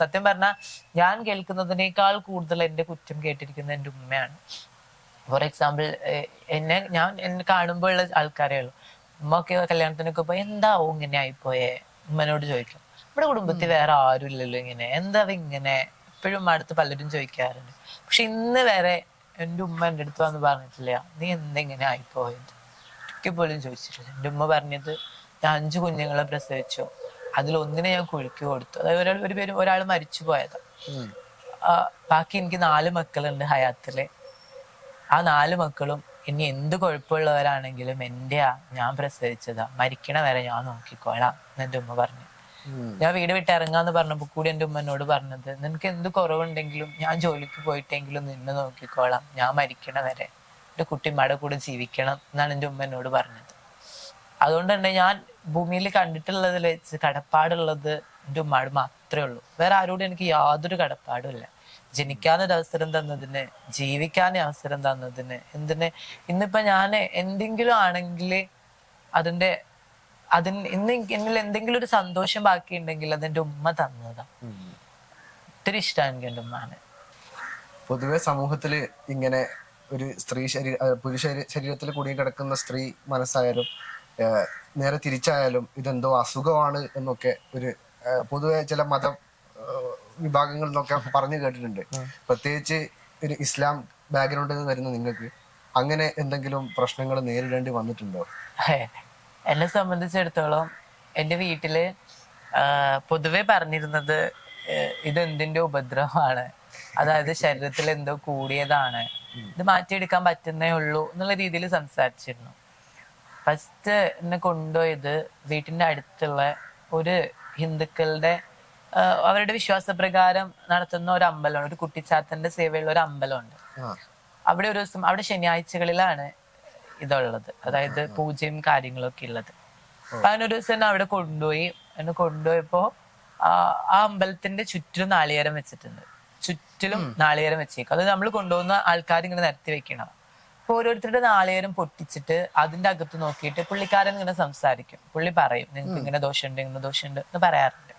സത്യം പറഞ്ഞാൽ ഞാൻ കേൾക്കുന്നതിനേക്കാൾ കൂടുതൽ എന്റെ കുറ്റം കേട്ടിരിക്കുന്നത് എന്റെ ഉമ്മയാണ്. ഫോർ എക്സാമ്പിൾ എന്നെ ഞാൻ എന്നെ കാണുമ്പോൾ ഉള്ള ആൾക്കാരേ ഉള്ളൂ. ഉമ്മ ഒക്കെ കല്യാണത്തിനൊക്കെ പോയി എന്താവും ഇങ്ങനെ ആയിപ്പോയേ? ഉമ്മനോട് ചോദിക്കും. നമ്മുടെ കുടുംബത്തിൽ വേറെ ആരും ഇല്ലല്ലോ ഇങ്ങനെ. എന്താ ഇങ്ങനെ? എപ്പോഴും അടുത്ത് പലരും ചോദിക്കാറുണ്ട്. പക്ഷെ ഇന്ന് വരെ എന്റെ ഉമ്മ എന്റെ അടുത്ത് വന്ന് പറഞ്ഞിട്ടില്ല. നീ എന്തെങ്ങനെ ആയിപ്പോയത്? ഒരിക്കൽ പോലും ചോദിച്ചിട്ടില്ല. എന്റെ ഉമ്മ പറഞ്ഞത് ഞാൻ അഞ്ചു കുഞ്ഞുങ്ങളെ പ്രസവിച്ചു. അതിൽ ഒന്നിനെ ഞാൻ കുഴുക്കി കൊടുത്തു. അതായത് ഒരാൾ ഒരു പേര് ഒരാൾ മരിച്ചു പോയതാ. ബാക്കി എനിക്ക് നാല് മക്കളുണ്ട് ഹയാത്തിൽ. ആ നാല് മക്കളും ഇനി എന്ത് കുഴപ്പമുള്ളവരാണെങ്കിലും എന്റെയാ ഞാൻ പ്രസവിച്ചതാ. മരിക്കണ വരെ ഞാൻ നോക്കിക്കോളാം എന്ന് എന്റെ ഉമ്മ പറഞ്ഞു. ഞാൻ വീട് വിട്ട് ഇറങ്ങാന്ന് പറഞ്ഞപ്പോ കൂടി എന്റെ ഉമ്മനോട് പറഞ്ഞത് നിനക്ക് എന്ത് കുറവുണ്ടെങ്കിലും ഞാൻ ജോലിക്ക് പോയിട്ടെങ്കിലും നിന്നെ നോക്കിക്കോളാം. ഞാൻ മരിക്കണ വരെ എന്റെ കുട്ടിമാടെ കൂടെ ജീവിക്കണം എന്നാണ് എന്റെ ഉമ്മ എന്നോട് പറഞ്ഞത്. അതുകൊണ്ട് തന്നെ ഞാൻ ഭൂമിയിൽ കണ്ടിട്ടുള്ളതിൽ വെച്ച് കടപ്പാടുള്ളത് എന്റെ ഉമ്മാട് മാത്രമേ ഉള്ളൂ. വേറെ ആരോടും എനിക്ക് യാതൊരു കടപ്പാടും ഇല്ല. ജനിക്കാനൊരു അവസരം തന്നതിന് ജീവിക്കാൻ അവസരം തന്നതിന് എന്തിന്? ഇന്നിപ്പോ ഞാൻ എന്തെങ്കിലും ആണെങ്കിൽ അതിന്റെ അതിന് ഇന്ന് എന്നിൽ എന്തെങ്കിലും ഒരു സന്തോഷം ബാക്കിയുണ്ടെങ്കിൽ അതെന്റെ ഉമ്മ തന്നതാ. ഒത്തിരി ഇഷ്ടമാണ് എനിക്ക് എന്റെ ഉമ്മാനെ. പൊതുവെ സമൂഹത്തിൽ ഇങ്ങനെ ഒരു സ്ത്രീ ശരീര പുരുഷ ശരീരത്തിൽ കുടുങ്ങി കിടക്കുന്ന സ്ത്രീ മനസ്സായാലും നേരെ തിരിച്ചായാലും ഇതെന്തോ അസുഖമാണ് എന്നൊക്കെ ഒരു പൊതുവെ ചില മത വിഭാഗങ്ങളിൽ നിന്നൊക്കെ പറഞ്ഞു കേട്ടിട്ടുണ്ട്. പ്രത്യേകിച്ച് ഒരു ഇസ്ലാം ബാക്ക്ഗ്രൗണ്ടിൽ നിന്ന് വരുന്ന നിങ്ങൾക്ക് അങ്ങനെ എന്തെങ്കിലും പ്രശ്നങ്ങൾ നേരിടേണ്ടി വന്നിട്ടുണ്ടോ? എന്നെ സംബന്ധിച്ചിടത്തോളം എന്റെ വീട്ടിൽ പൊതുവെ പറഞ്ഞിരുന്നത് ഇതെന്തിന്റെ ഇത് എന്തിന്റെ ഉപദ്രവമാണ്? അതായത് ശരീരത്തിൽ എന്തോ കൂടിയതാണ്. ഇത് മാറ്റിയെടുക്കാൻ പറ്റുന്നേ ഉള്ളൂ എന്നുള്ള രീതിയിൽ സംസാരിച്ചിരുന്നു. ഫസ്റ്റ് എന്നെ കൊണ്ടുപോയത് വീട്ടിന്റെ അടുത്തുള്ള ഒരു ഹിന്ദുക്കളുടെ അവരുടെ വിശ്വാസപ്രകാരം നടത്തുന്ന ഒരു അമ്പലമാണ് ഒരു കുട്ടിച്ചാത്തന്റെ സേവയുള്ള ഒരു അമ്പലമുണ്ട്. അവിടെ ഒരു ദിവസം അവിടെ ശനിയാഴ്ചകളിലാണ് ഇതുള്ളത്. അതായത് പൂജയും കാര്യങ്ങളൊക്കെ ഉള്ളത്. അങ്ങനെ ഒരു ദിവസം എന്നെ അവിടെ കൊണ്ടുപോയി. എന്നെ കൊണ്ടുപോയപ്പോ ആ ആ അമ്പലത്തിന്റെ ചുറ്റും നാളികേരം വെച്ചിട്ടുണ്ട്. ചുറ്റിലും നാളികേരം വെച്ചേക്കും. അത് നമ്മൾ കൊണ്ടുപോകുന്ന ആൾക്കാർ ഇങ്ങനെ നിരത്തി വെക്കണം. അപ്പൊ ഓരോരുത്തരുടെ നാളികേരം പൊട്ടിച്ചിട്ട് അതിന്റെ അകത്ത് നോക്കിയിട്ട് പുള്ളിക്കാരൻ ഇങ്ങനെ സംസാരിക്കും. പുള്ളി പറയും നിങ്ങൾക്ക് ഇങ്ങനെ ദോഷമുണ്ട് ഇങ്ങനെ ദോഷമുണ്ട് എന്ന് പറയാറുണ്ട്.